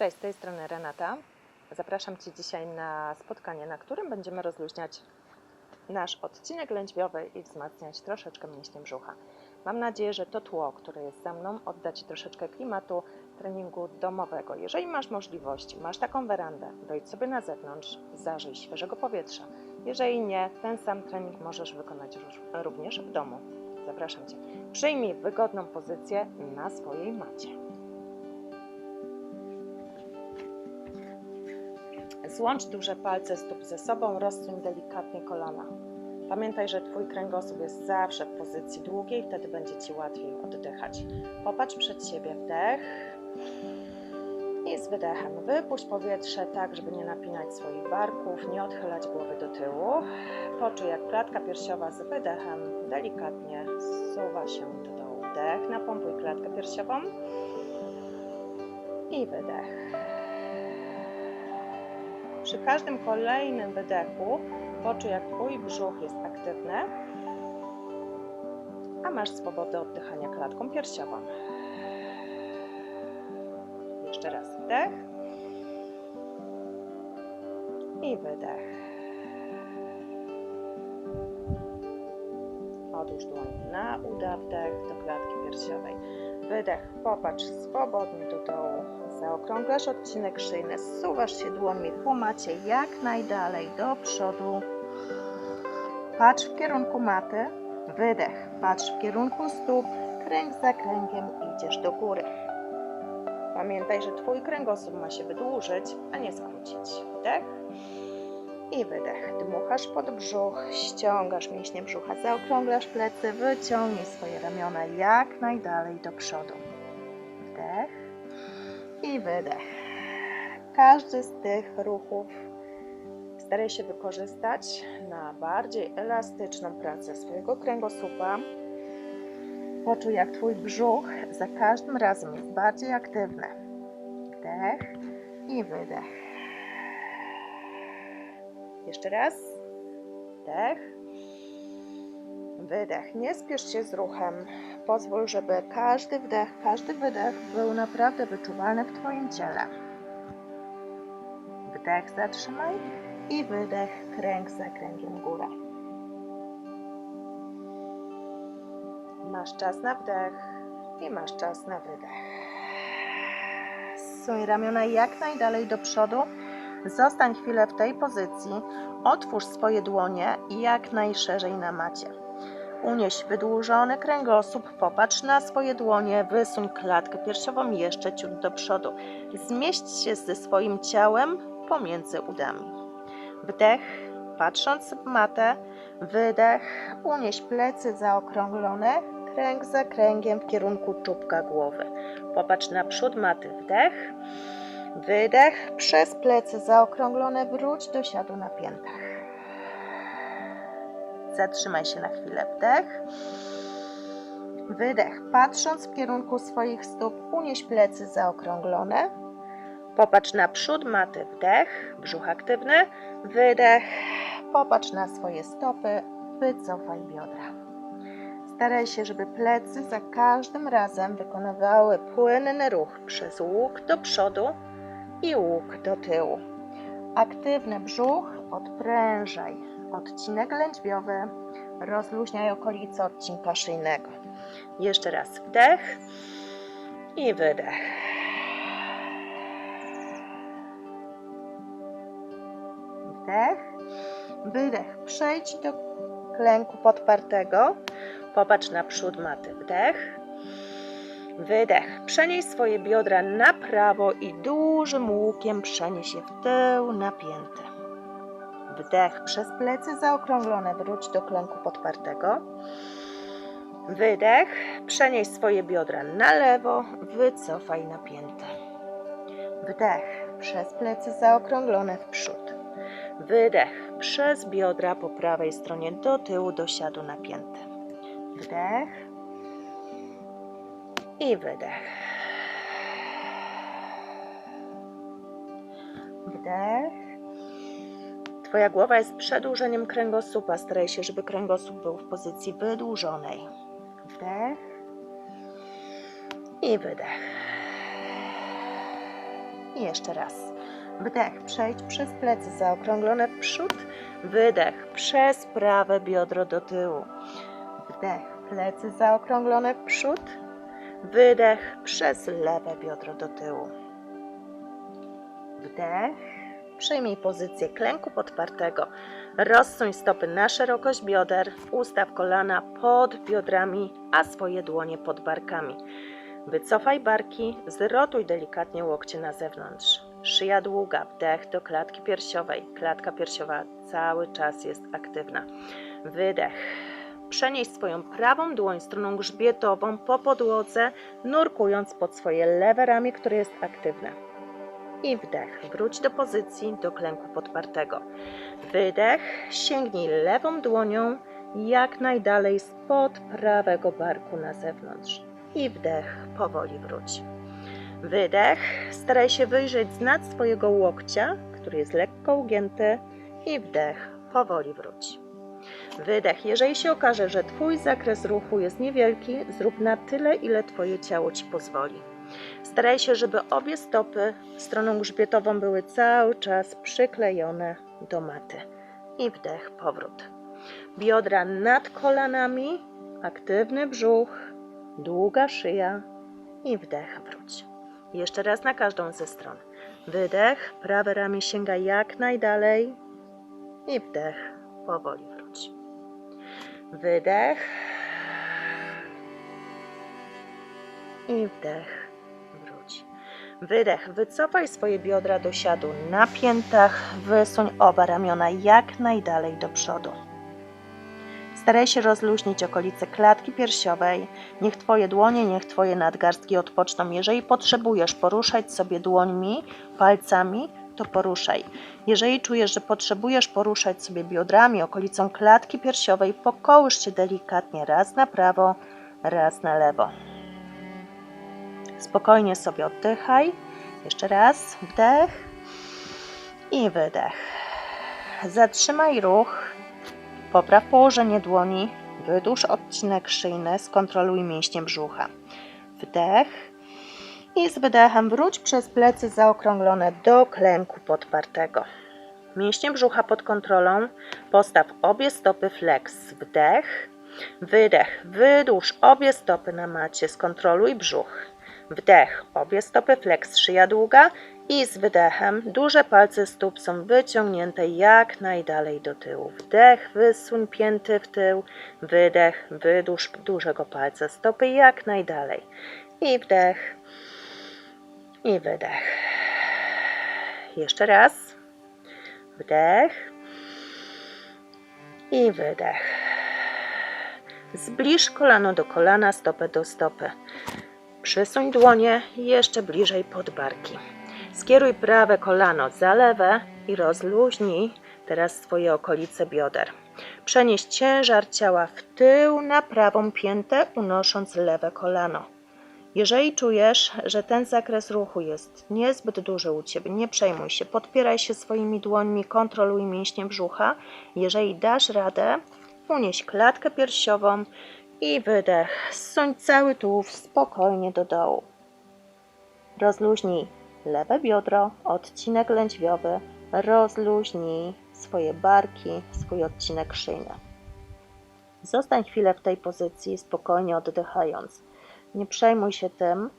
Cześć, z tej strony Renata. Zapraszam Cię dzisiaj na spotkanie, na którym będziemy rozluźniać nasz odcinek lędźwiowy i wzmacniać troszeczkę mięśnie brzucha. Mam nadzieję, że to tło, które jest za mną, odda Ci troszeczkę klimatu treningu domowego. Jeżeli masz możliwości, masz taką werandę, dojdź sobie na zewnątrz, zażyj świeżego powietrza. Jeżeli nie, ten sam trening możesz wykonać również w domu. Zapraszam Cię. Przyjmij wygodną pozycję na swojej macie. Złącz duże palce stóp ze sobą, rozsuń delikatnie kolana. Pamiętaj, że Twój kręgosłup jest zawsze w pozycji długiej, wtedy będzie Ci łatwiej oddychać. Popatrz przed siebie, wdech i z wydechem wypuść powietrze tak, żeby nie napinać swoich barków, nie odchylać głowy do tyłu. Poczuj, jak klatka piersiowa z wydechem delikatnie zsuwa się do dołu. Wdech, napompuj klatkę piersiową i wydech. Przy każdym kolejnym wydechu poczuj, jak Twój brzuch jest aktywny, a masz swobodę oddychania klatką piersiową. Jeszcze raz wdech i wydech. Odłóż dłoń na uda, wdech do klatki piersiowej. Wydech, popatrz swobodnie do dołu. Zaokrąglasz odcinek szyjny, zsuwasz się dłońmi po macie jak najdalej do przodu. Patrz w kierunku maty. Wydech, patrz w kierunku stóp. Kręg za kręgiem idziesz do góry. Pamiętaj, że Twój kręgosłup ma się wydłużyć, a nie skrócić. Wdech i wydech. Dmuchasz pod brzuch, ściągasz mięśnie brzucha, zaokrąglasz plecy, wyciągnij swoje ramiona jak najdalej do przodu. I wydech. Każdy z tych ruchów staraj się wykorzystać na bardziej elastyczną pracę swojego kręgosłupa. Poczuj, jak Twój brzuch za każdym razem jest bardziej aktywny. Wdech i wydech. Jeszcze raz. Wdech. Wydech. Nie spiesz się z ruchem. Pozwól, żeby każdy wdech, każdy wydech był naprawdę wyczuwalny w Twoim ciele. Wdech zatrzymaj i wydech kręg za kręgiem górę. Masz czas na wdech i masz czas na wydech. Zsuń ramiona jak najdalej do przodu. Zostań chwilę w tej pozycji. Otwórz swoje dłonie jak najszerzej na macie. Unieś wydłużony kręgosłup, popatrz na swoje dłonie, wysuń klatkę piersiową jeszcze ciut do przodu. Zmieść się ze swoim ciałem pomiędzy udami. Wdech, patrząc w matę, wydech, unieś plecy zaokrąglone, kręg za kręgiem w kierunku czubka głowy. Popatrz na przód maty, wdech, wydech, przez plecy zaokrąglone, wróć do siadu na piętach. Zatrzymaj się na chwilę, wdech, wydech, patrząc w kierunku swoich stóp, unieś plecy zaokrąglone, Popatrz na przód maty, wdech, brzuch aktywny, wydech. Popatrz na swoje stopy, wycofaj biodra. Staraj się, żeby plecy za każdym razem wykonywały płynny ruch przez łuk do przodu i łuk do tyłu. Aktywny brzuch odprężaj. Odcinek lędźwiowy, rozluźniaj okolice odcinka szyjnego. Jeszcze raz wdech i wydech. Wdech, wydech. Przejdź do klęku podpartego. Popatrz na przód maty. Wdech, wydech. Przenieś swoje biodra na prawo i dużym łukiem przenieś je w tył napięty. Wdech przez plecy zaokrąglone. Wróć do klęku podpartego. Wydech. Przenieś swoje biodra na lewo. Wycofaj napięte. Wdech. Przez plecy zaokrąglone w przód. Wydech przez biodra po prawej stronie do tyłu, do siadu napięty. Wdech i wydech. Wdech. Twoja głowa jest przedłużeniem kręgosłupa. Staraj się, żeby kręgosłup był w pozycji wydłużonej. Wdech i wydech. I jeszcze raz. Wdech, przejdź przez plecy zaokrąglone w przód. Wydech, przez prawe biodro do tyłu. Wdech, plecy zaokrąglone w przód. Wydech, przez lewe biodro do tyłu. Wdech, przyjmij pozycję klęku podpartego. Rozsuń stopy na szerokość bioder, ustaw kolana pod biodrami, a swoje dłonie pod barkami. Wycofaj barki, zrotuj delikatnie łokcie na zewnątrz. Szyja długa, wdech do klatki piersiowej. Klatka piersiowa cały czas jest aktywna. Wydech. Przenieś swoją prawą dłoń stroną grzbietową po podłodze, nurkując pod swoje lewe ramię, które jest aktywne. I wdech. Wróć do pozycji do klęku podpartego. Wydech. Sięgnij lewą dłonią jak najdalej spod prawego barku na zewnątrz. I wdech. Powoli wróć. Wydech. Staraj się wyjrzeć z nad swojego łokcia, który jest lekko ugięty. I wdech. Powoli wróć. Wydech. Jeżeli się okaże, że Twój zakres ruchu jest niewielki, zrób na tyle, ile Twoje ciało Ci pozwoli. Staraj się, żeby obie stopy stroną grzbietową były cały czas przyklejone do maty. I wdech, powrót. Biodra nad kolanami, aktywny brzuch, długa szyja i wdech, wróć. Jeszcze raz na każdą ze stron. Wydech, prawe ramię sięga jak najdalej i wdech, powoli wróć. Wydech i wdech. Wydech, wycofaj swoje biodra do siadu na piętach, wysuń oba ramiona jak najdalej do przodu. Staraj się rozluźnić okolice klatki piersiowej. Niech Twoje dłonie, niech Twoje nadgarstki odpoczną. Jeżeli potrzebujesz poruszać sobie dłońmi, palcami, to poruszaj. Jeżeli czujesz, że potrzebujesz poruszać sobie biodrami, okolicą klatki piersiowej, pokołysz się delikatnie raz na prawo, raz na lewo. Spokojnie sobie oddychaj. Jeszcze raz wdech i wydech. Zatrzymaj ruch. Popraw położenie dłoni. Wydłuż odcinek szyjny. Skontroluj mięśnie brzucha. Wdech. I z wydechem wróć przez plecy zaokrąglone do klęku podpartego. Mięśnie brzucha pod kontrolą. Postaw obie stopy flex. Wdech. Wydech. Wydłuż obie stopy na macie. Skontroluj brzuch. Wdech, obie stopy flex, szyja długa i z wydechem duże palce stóp są wyciągnięte jak najdalej do tyłu. Wdech, wysuń pięty w tył, wydech, wydłuż dużego palca stopy jak najdalej. I wdech, i wydech. Jeszcze raz. Wdech i wydech. Zbliż kolano do kolana, stopę do stopy. Przesuń dłonie jeszcze bliżej pod barki. Skieruj prawe kolano za lewe i rozluźnij teraz swoje okolice bioder. Przenieś ciężar ciała w tył na prawą piętę, unosząc lewe kolano. Jeżeli czujesz, że ten zakres ruchu jest niezbyt duży u Ciebie, nie przejmuj się, podpieraj się swoimi dłońmi, kontroluj mięśnie brzucha. Jeżeli dasz radę, unieś klatkę piersiową i wydech. Zsuń cały tułów spokojnie do dołu. Rozluźnij lewe biodro, odcinek lędźwiowy. Rozluźnij swoje barki, swój odcinek szyjny. Zostań chwilę w tej pozycji, spokojnie oddychając. Nie przejmuj się tym,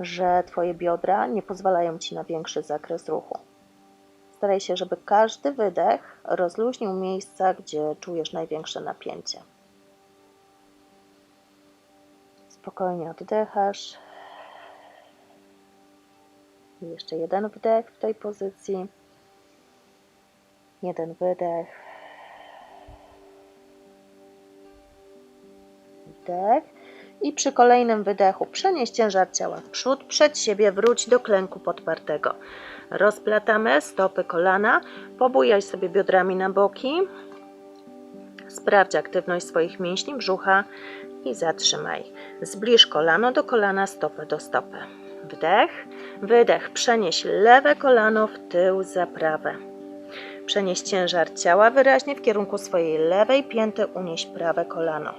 że Twoje biodra nie pozwalają Ci na większy zakres ruchu. Staraj się, żeby każdy wydech rozluźnił miejsca, gdzie czujesz największe napięcie. Spokojnie oddychasz. I jeszcze jeden wdech w tej pozycji. Jeden wydech. Wdech. I przy kolejnym wydechu przenieś ciężar ciała w przód, przed siebie, wróć do klęku podpartego. Rozplatamy stopy kolana, pobujaj sobie biodrami na boki. Sprawdź aktywność swoich mięśni brzucha i zatrzymaj. Zbliż kolano do kolana, stopę do stopy. Wdech, wydech. Przenieś lewe kolano w tył za prawe. Przenieś ciężar ciała wyraźnie w kierunku swojej lewej pięty, unieś prawe kolano.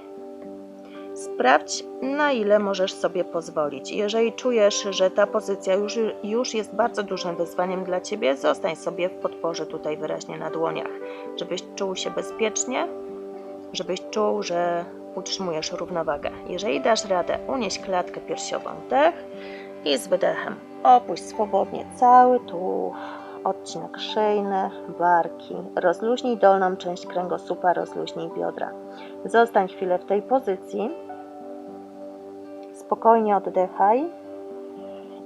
Sprawdź, na ile możesz sobie pozwolić. Jeżeli czujesz, że ta pozycja już, już jest bardzo dużym wyzwaniem dla Ciebie, zostań sobie w podporze tutaj wyraźnie na dłoniach, żebyś czuł się bezpiecznie, żebyś czuł, że utrzymujesz równowagę. Jeżeli dasz radę, unieś klatkę piersiową, wdech i z wydechem opuść swobodnie cały tułów, odcinek szyjny, barki. Rozluźnij dolną część kręgosłupa, rozluźnij biodra. Zostań chwilę w tej pozycji. Spokojnie oddychaj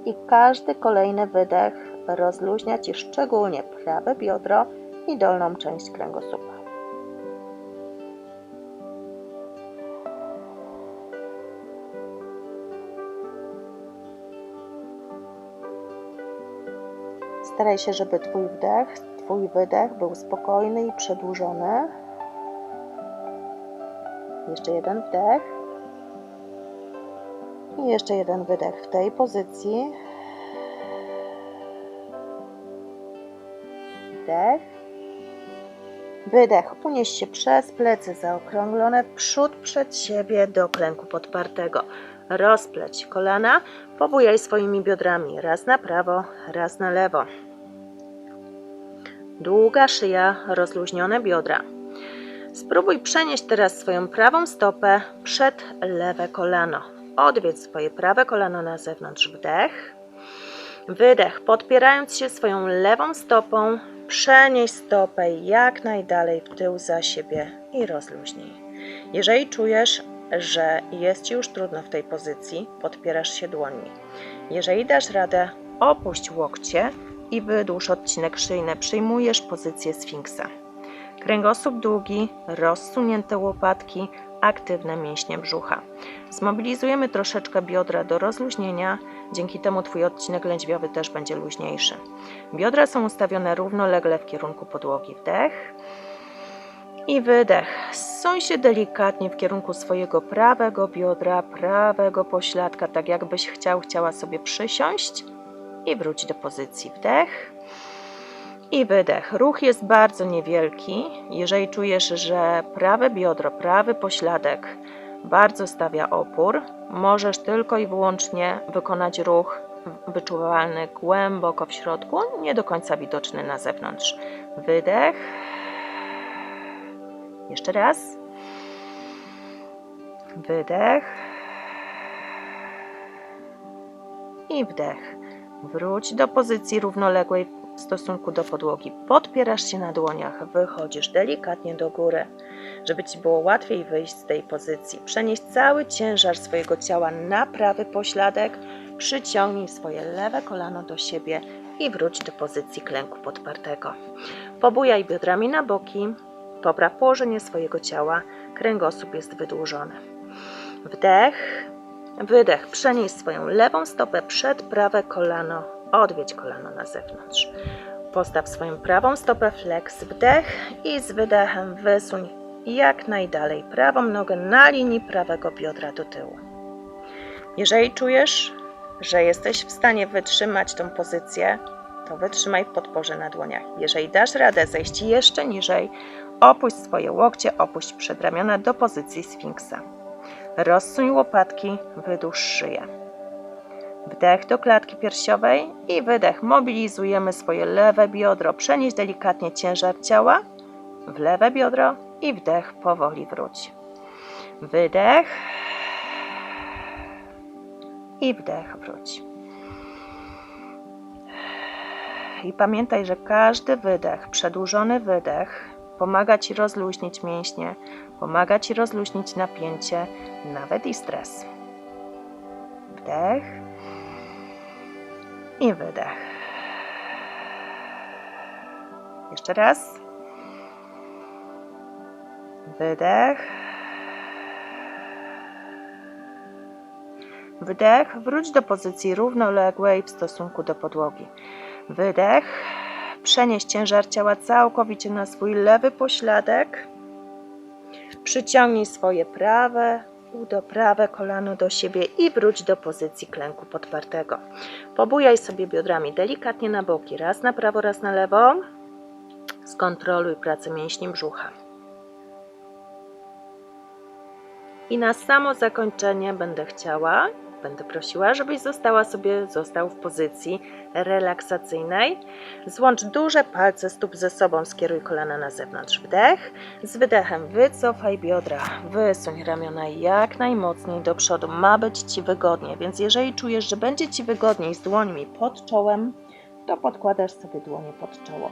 i każdy kolejny wydech rozluźnia Ci szczególnie prawe biodro i dolną część kręgosłupa. Staraj się, żeby Twój wdech, Twój wydech był spokojny i przedłużony. Jeszcze jeden wdech. I jeszcze jeden wydech w tej pozycji. Wdech. Wydech. Unieś się przez plecy zaokrąglone przód przed siebie do klęku podpartego. Rozpleć kolana, pobujaj swoimi biodrami raz na prawo, raz na lewo. Długa szyja, rozluźnione biodra. Spróbuj przenieść teraz swoją prawą stopę przed lewe kolano. Odwiedź swoje prawe kolano na zewnątrz. Wdech. Wydech. Podpierając się swoją lewą stopą, przenieś stopę jak najdalej w tył za siebie i rozluźnij. Jeżeli czujesz, że jest Ci już trudno w tej pozycji, podpierasz się dłońmi. Jeżeli dasz radę, opuść łokcie i wydłuż odcinek szyjny. Przyjmujesz pozycję sfinksa. Kręgosłup długi, rozsunięte łopatki, aktywne mięśnie brzucha. Zmobilizujemy troszeczkę biodra do rozluźnienia, dzięki temu Twój odcinek lędźwiowy też będzie luźniejszy. Biodra są ustawione równolegle w kierunku podłogi. Wdech i wydech. Zsuń się delikatnie w kierunku swojego prawego biodra, prawego pośladka, tak jakbyś chciał, chciała sobie przysiąść i wróć do pozycji. Wdech i wydech. Ruch jest bardzo niewielki. Jeżeli czujesz, że prawe biodro, prawy pośladek bardzo stawia opór, możesz tylko i wyłącznie wykonać ruch wyczuwalny głęboko w środku, nie do końca widoczny na zewnątrz. Wydech. Jeszcze raz. Wydech. I wdech. Wróć do pozycji równoległej w stosunku do podłogi. Podpierasz się na dłoniach, wychodzisz delikatnie do góry, żeby Ci było łatwiej wyjść z tej pozycji. Przenieś cały ciężar swojego ciała na prawy pośladek, przyciągnij swoje lewe kolano do siebie i wróć do pozycji klęku podpartego. Pobujaj biodrami na boki, popraw położenie swojego ciała, kręgosłup jest wydłużony. Wdech, Wydech. Przenieś swoją lewą stopę przed prawe kolano. Odwiedź kolano na zewnątrz. Postaw swoją prawą stopę flex. Wdech i z wydechem wysuń jak najdalej prawą nogę na linii prawego biodra do tyłu. Jeżeli czujesz, że jesteś w stanie wytrzymać tą pozycję, to wytrzymaj w podporze na dłoniach. Jeżeli dasz radę zejść jeszcze niżej, opuść swoje łokcie, opuść przedramiona do pozycji sfinksa. Rozsuń łopatki, wydłuż szyję. Wdech do klatki piersiowej i wydech. Mobilizujemy swoje lewe biodro. Przenieś delikatnie ciężar ciała w lewe biodro i wdech. Powoli wróć. Wydech i wdech. Wróć. I pamiętaj, że każdy wydech, przedłużony wydech, pomaga Ci rozluźnić mięśnie, pomaga Ci rozluźnić napięcie, nawet i stres. Wdech i wydech. Jeszcze raz. Wydech. Wdech. Wróć do pozycji równoległej w stosunku do podłogi. Wydech. Przenieś ciężar ciała całkowicie na swój lewy pośladek. Przyciągnij swoje prawe udo, prawe kolano do siebie i wróć do pozycji klęku podpartego. Pobujaj sobie biodrami delikatnie na boki, raz na prawo, raz na lewo. Skontroluj pracę mięśni brzucha. I na samo zakończenie będę chciała, będę prosiła, żebyś została sobie, został w pozycji relaksacyjnej. Złącz duże palce stóp ze sobą, skieruj kolana na zewnątrz. Wdech. Z wydechem wycofaj biodra, wysuń ramiona jak najmocniej do przodu. Ma być Ci wygodnie, więc jeżeli czujesz, że będzie Ci wygodniej z dłońmi pod czołem, to podkładasz sobie dłonie pod czoło.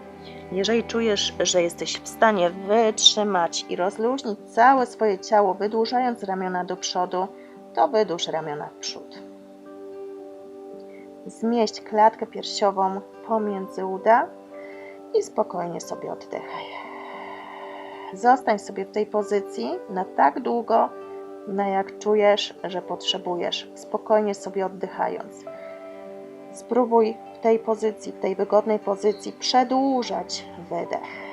Jeżeli czujesz, że jesteś w stanie wytrzymać i rozluźnić całe swoje ciało, wydłużając ramiona do przodu, to wydłuż ramiona w przód. Zmieść klatkę piersiową pomiędzy uda i spokojnie sobie oddychaj. Zostań sobie w tej pozycji na tak długo, na jak czujesz, że potrzebujesz, spokojnie sobie oddychając. Spróbuj w tej pozycji, w tej wygodnej pozycji przedłużać wydech.